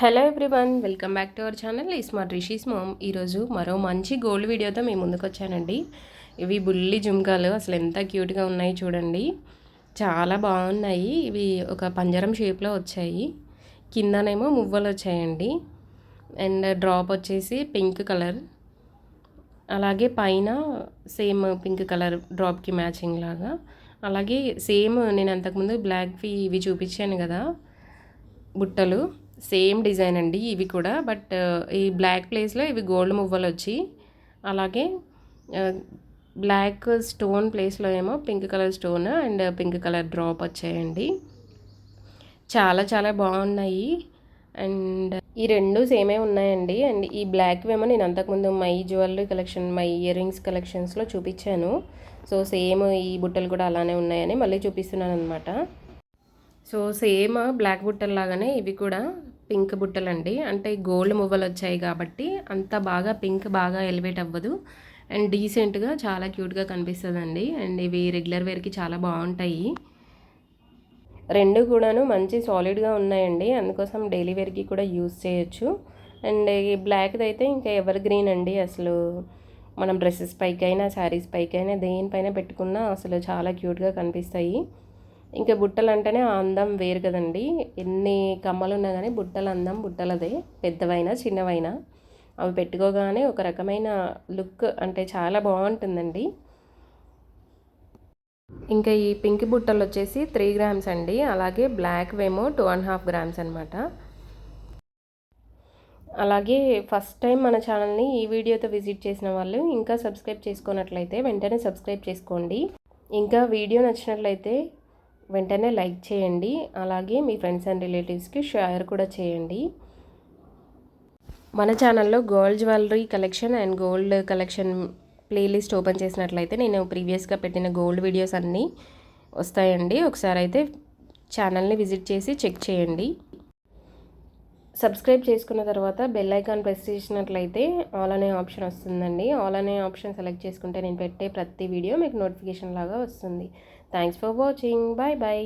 Hello everyone welcome back to our channel smart Rishi's mom ఈరోజు మరో మంచి gold వీడియోతో మీ ముందుకు వచ్చానండి. ఇవి బుల్లి జుంకాలు అసలు ఎంత క్యూట్గా ఉన్నాయి చూడండి. చాలా బాగున్నాయి. ఇవి ఒక పంజరం షేప్లో వచ్చాయి. కిందనేమో మువ్వలు వచ్చాయండి. అండ్ డ్రాప్ వచ్చేసి పింక్ కలర్ అలాగే పైన సేమ్ పింక్ కలర్ డ్రాప్కి మ్యాచింగ్ లాగా. అలాగే సేమ్ నేను అంతకుముందు బ్లాక్వి ఇవి చూపించాను కదా బుట్టలు. సేమ్ డిజైన్ అండి ఇవి కూడా బట్ ఈ బ్లాక్ ప్లేస్లో ఇవి గోల్డ్ మువ్వలు వచ్చి అలాగే బ్లాక్ స్టోన్ ప్లేస్లో ఏమో pink colour stone and pink colour drop వచ్చాయండి. చాలా చాలా బాగున్నాయి. అండ్ ఈ రెండు సేమే ఉన్నాయండి. అండ్ ఈ బ్లాక్ ఏమో నేను అంతకుముందు my jewellery collection my earrings కలెక్షన్స్లో చూపించాను. సో సేమ్ ఈ బుట్టలు కూడా అలానే ఉన్నాయని మళ్ళీ చూపిస్తున్నాను అనమాట సో సేమ్ బ్లాక్ బుట్టలు లాగానే ఇవి కూడా పింక్ బుట్టలండి. అంటే గోల్డ్ మువ్వలు వచ్చాయి కాబట్టి అంత బాగా పింక్ బాగా ఎలివేట్ అవ్వదు. అండ్ డీసెంట్గా చాలా క్యూట్గా కనిపిస్తుందండి. అండ్ ఇవి రెగ్యులర్ వేర్కి చాలా బాగుంటాయి. రెండు కూడాను మంచి సాలిడ్గా ఉన్నాయండి. అందుకోసం డైలీ వేర్కి కూడా యూస్ చేయొచ్చు. అండ్ ఈ బ్లాక్ది అయితే ఇంకా ఎవర్ గ్రీన్ అండి అసలు. మనం డ్రెస్సెస్ పైకైనా శారీస్ పైకైనా దేనిపైన పెట్టుకున్నా అసలు చాలా క్యూట్గా కనిపిస్తాయి. ఇంకా బుట్టలు అంటేనే ఆ అందం వేరు కదండి. ఎన్ని కమ్మలు ఉన్నా కానీ బుట్టల అందం బుట్టలదే. పెద్దవైనా చిన్నవైనా. అవి పెట్టుకోగానే ఒక రకమైన లుక్ అంటే చాలా బాగుంటుందండి. ఇంకా ఈ పింక్ బుట్టలు వచ్చేసి త్రీ గ్రామ్స్ అండి. అలాగే బ్లాక్ వేమో టూ అండ్ హాఫ్ గ్రామ్స్ అనమాట అలాగే ఫస్ట్ టైం మన ఛానల్ని ఈ వీడియోతో విజిట్ చేసిన వాళ్ళు ఇంకా సబ్స్క్రైబ్ చేసుకున్నట్లయితే వెంటనే సబ్స్క్రైబ్ చేసుకోండి. ఇంకా వీడియో నచ్చినట్లయితే వెంటనే లైక్ చేయండి. అలాగే మీ ఫ్రెండ్స్ అండ్ రిలేటివ్స్కి షేర్ కూడా చేయండి. మన ఛానల్లో gold jewellery collection and gold collection playlist open చేసినట్లయితే నేను ప్రీవియస్గా పెట్టిన గోల్డ్ వీడియోస్ అన్నీ వస్తాయండి. ఒకసారి అయితే ఛానల్ని విజిట్ చేసి చెక్ చేయండి. సబ్స్క్రైబ్ చేసుకున్న తర్వాత బెల్ ఐకాన్ ప్రెస్ చేసినట్లయితే ఆల్ అనే ఆప్షన్ వస్తుందండి. ఆల్ అనే ఆప్షన్ సెలెక్ట్ చేసుకుంటే నేను పెట్టే ప్రతి వీడియో మీకు నోటిఫికేషన్ లాగా వస్తుంది. Thanks for watching bye bye